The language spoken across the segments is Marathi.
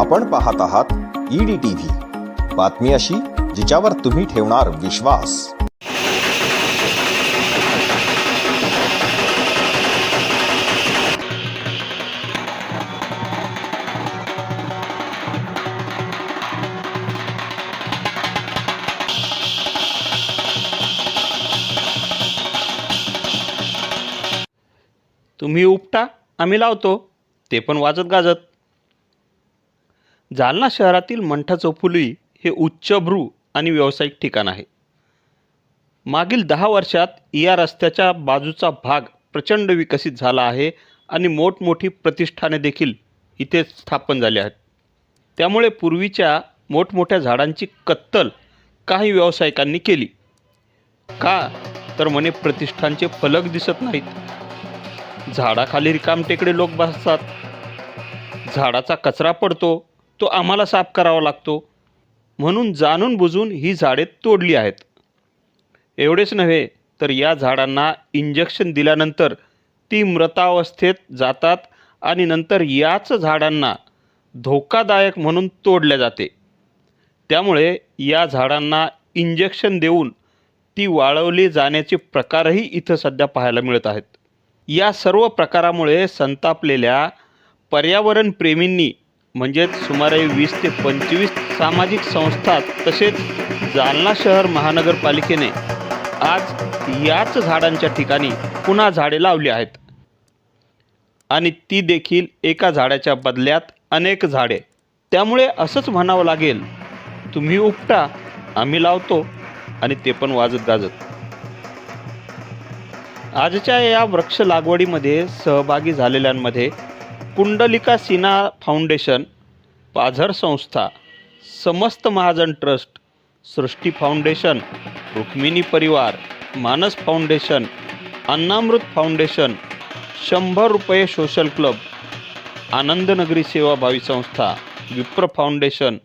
आपण पाहत आहात ईडी टीव्ही बातमी अशी जिच्यावर तुम्ही ठेवणार विश्वास. तुम्ही उपटा आम्ही लावतो. ते पण वाजत गाजत. जालना शहरातील मंठा चौफुली हे उच्चभ्रू आणि व्यावसायिक ठिकाण आहे. मागील दहा वर्षात या रस्त्याच्या बाजूचा भाग प्रचंड विकसित झाला आहे आणि मोठमोठी प्रतिष्ठाने देखील इथे स्थापन झाली आहेत. त्यामुळे पूर्वीच्या मोठमोठ्या झाडांची कत्तल काही व्यावसायिकांनी केली. का तर म्हणे प्रतिष्ठानचे फलक दिसत नाहीत. झाडाखाली रिकामटेकडे लोक बसतात. झाडाचा कचरा पडतो. तो आम्हाला साफ करावा लागतो. म्हणून जाणून बुजून ही झाडे तोडली आहेत. एवढेच नव्हे तर या झाडांना इंजेक्शन दिल्यानंतर ती मृतावस्थेत जातात आणि नंतर याच झाडांना धोकादायक म्हणून तोडले जाते. त्यामुळे या झाडांना इंजेक्शन देऊन ती वाळवली जाण्याचे प्रकारही इथं सध्या पाहायला मिळत आहेत. या सर्व प्रकारामुळे संतापलेल्या पर्यावरणप्रेमींनी म्हणजेच सुमारे वीस ते पंचवीस सामाजिक संस्था तसेच जालना शहर महानगरपालिकेने आज याच झाडांच्या ठिकाणी पुन्हा झाडे लावली आहेत. आणि ती देखील एका झाडाच्या बदल्यात अनेक झाडे. त्यामुळे असंच म्हणावं लागेल तुम्ही उपटा आम्ही लावतो आणि ते पण वाजत गाजत. आजच्या या वृक्ष लागवडीमध्ये सहभागी झालेल्यांमध्ये कुंडलिका सिन्हा फाउंडेशन पाझर संस्था Samast Mahajan trust Srushti foundation Rukmini Parivar Manas foundation अन्नामृत फाउंडेशन शंभर रुपये सोशल क्लब आनंदनगरी सेवाभावी संस्था Vipra foundation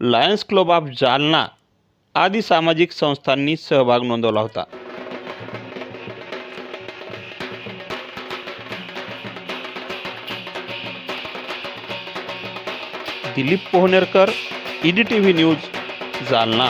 lions club of Jalna आदी सामाजिक संस्थांनी सहभाग नोंदवला होता. Dilip Pohanerkar ED T V news Jalna.